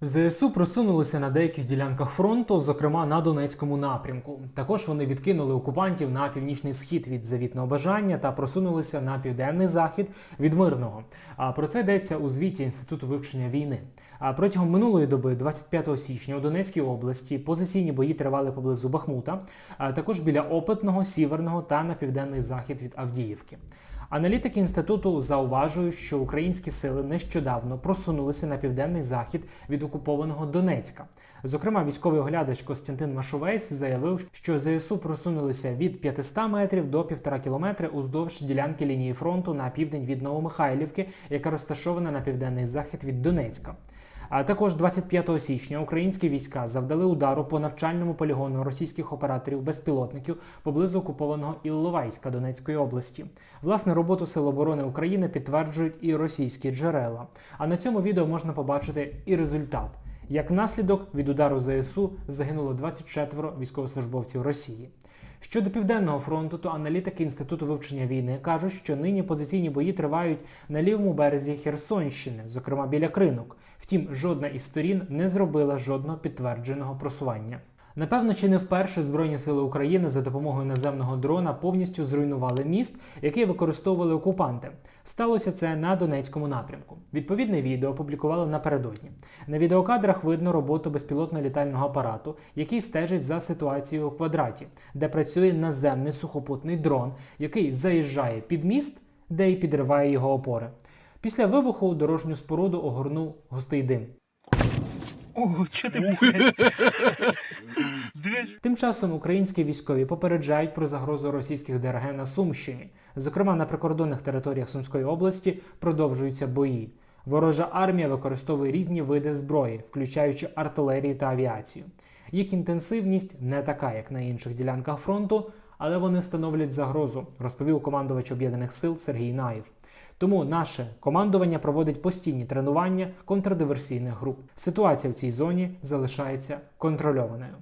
ЗСУ просунулися на деяких ділянках фронту, зокрема на Донецькому напрямку. Також вони відкинули окупантів на північний схід від завітного бажання та просунулися на південний захід від мирного. А про це йдеться у звіті Інституту вивчення війни. А протягом минулої доби, 25 січня, у Донецькій області позиційні бої тривали поблизу Бахмута, а також біля Опитного, Сіверного та на південний захід від Авдіївки. Аналітики інституту зауважують, що українські сили нещодавно просунулися на південний захід від окупованого Донецька. Зокрема, військовий оглядач Костянтин Машовець заявив, що ЗСУ просунулися від 500 метрів до 1,5 кілометри уздовж ділянки лінії фронту на південь від Новомихайлівки, яка розташована на південний захід від Донецька. А також 25 січня українські війська завдали удару по навчальному полігону російських операторів безпілотників поблизу окупованого Ілловайська Донецької області. Власне, роботу Сил оборони України підтверджують і російські джерела. А на цьому відео можна побачити і результат. Як наслідок від удару ЗСУ загинуло 24 військовослужбовців Росії. Щодо південного фронту, то аналітики інституту вивчення війни кажуть, що нині позиційні бої тривають на лівому березі Херсонщини, зокрема біля кринок. Втім, жодна із сторін не зробила жодного підтвердженого просування. Напевно, чи не вперше Збройні сили України за допомогою наземного дрона повністю зруйнували міст, який використовували окупанти. Сталося це на Донецькому напрямку. Відповідне відео опублікували напередодні. На відеокадрах видно роботу безпілотного літального апарату, який стежить за ситуацією у квадраті, де працює наземний сухопутний дрон, який заїжджає під міст, де й підриває його опори. Після вибуху дорожню споруду огорнув густий дим. Ого, що ти? Тим часом українські військові попереджають про загрозу російських ДРГ на Сумщині. Зокрема, на прикордонних територіях Сумської області продовжуються бої. Ворожа армія використовує різні види зброї, включаючи артилерію та авіацію. Їх інтенсивність не така, як на інших ділянках фронту, але вони становлять загрозу, розповів командувач об'єднаних сил Сергій Наєв. Тому наше командування проводить постійні тренування контрдиверсійних груп. Ситуація в цій зоні залишається контрольованою.